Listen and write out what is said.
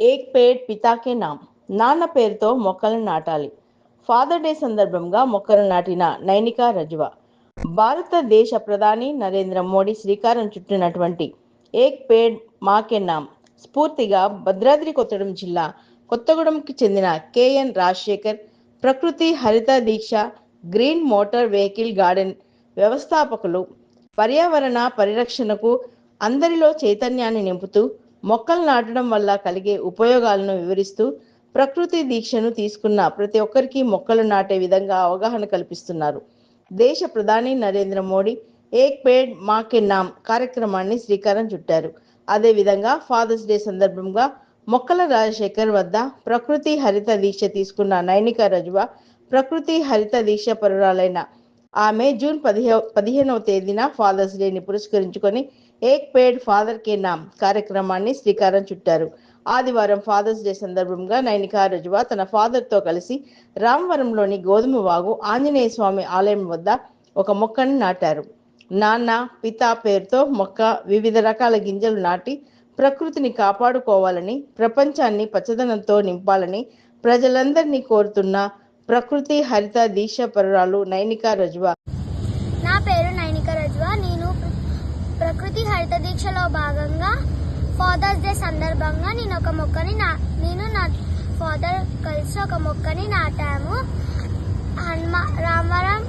ఏక్ పేడ్ పితాకే నామ్. నాన్న పేరుతో మొక్కలను నాటాలి. ఫాదర్ డే సందర్భంగా మొక్కలు నాటిన నైనికా రజువ. భారతదేశ ప్రధాని నరేంద్ర మోడీ శ్రీకారం చుట్టినటువంటి ఏక్ పేడ్ మాకే నామ్. స్ఫూర్తిగా భద్రాద్రి కొత్తగూడెం జిల్లా కొత్తగూడెంకి చెందిన కేఎన్ రాజశేఖర్ ప్రకృతి హరిత దీక్ష గ్రీన్ మోటార్ వెహికల్ గార్డెన్ వ్యవస్థాపకులు పర్యావరణ పరిరక్షణకు అందరిలో చైతన్యాన్ని నింపుతూ మొక్కలు నాటడం వల్ల కలిగే ఉపయోగాలను వివరిస్తూ ప్రకృతి దీక్షను తీసుకున్న ప్రతి ఒక్కరికి మొక్కలు నాటే విధంగా అవగాహన కల్పిస్తున్నారు. దేశ ప్రధాని నరేంద్ర మోడీ ఏక్ పేడ్ మాకే నామ్ కార్యక్రమాన్ని శ్రీకారం చుట్టారు. అదేవిధంగా ఫాదర్స్ డే సందర్భంగా మొక్కల రాజశేఖర్ వద్ద ప్రకృతి హరిత దీక్ష తీసుకున్న నైనిక రజువ ప్రకృతి హరిత దీక్ష పరురాలైన ఆమె జూన్ పదిహే పదిహేనవ తేదీన ఫాదర్స్ డేని పురస్కరించుకొని ఏక్ పేడ్ ఫాదర్ కే నామ్ కార్యక్రమాన్ని శ్రీకారం చుట్టారు. ఆదివారం ఫాదర్స్ డే సందర్భంగా నైనికా రజువ తన ఫాదర్తో కలిసి రామవరంలోని గోధుమ వాగు ఆంజనేయ స్వామి ఆలయం వద్ద ఒక మొక్కను నాటారు. నాన్న పితా పేరుతో మొక్క వివిధ రకాల గింజలు నాటి ప్రకృతిని కాపాడుకోవాలని ప్రపంచాన్ని పచ్చదనంతో నింపాలని ప్రజలందరినీ కోరుతున్న ప్రకృతి హరిత దీక్ష పరురాలు నైనికా రజువా. నా పేరు నైనిక రజువా. నేను ప్రకృతి హరిత దీక్షలో భాగంగా ఫాదర్స్ డే సందర్భంగా నేను ఒక మొక్కని నా నేను నా ఫాదర్ కలిసి ఒక మొక్కని నాటాము. హనుమా రామవరం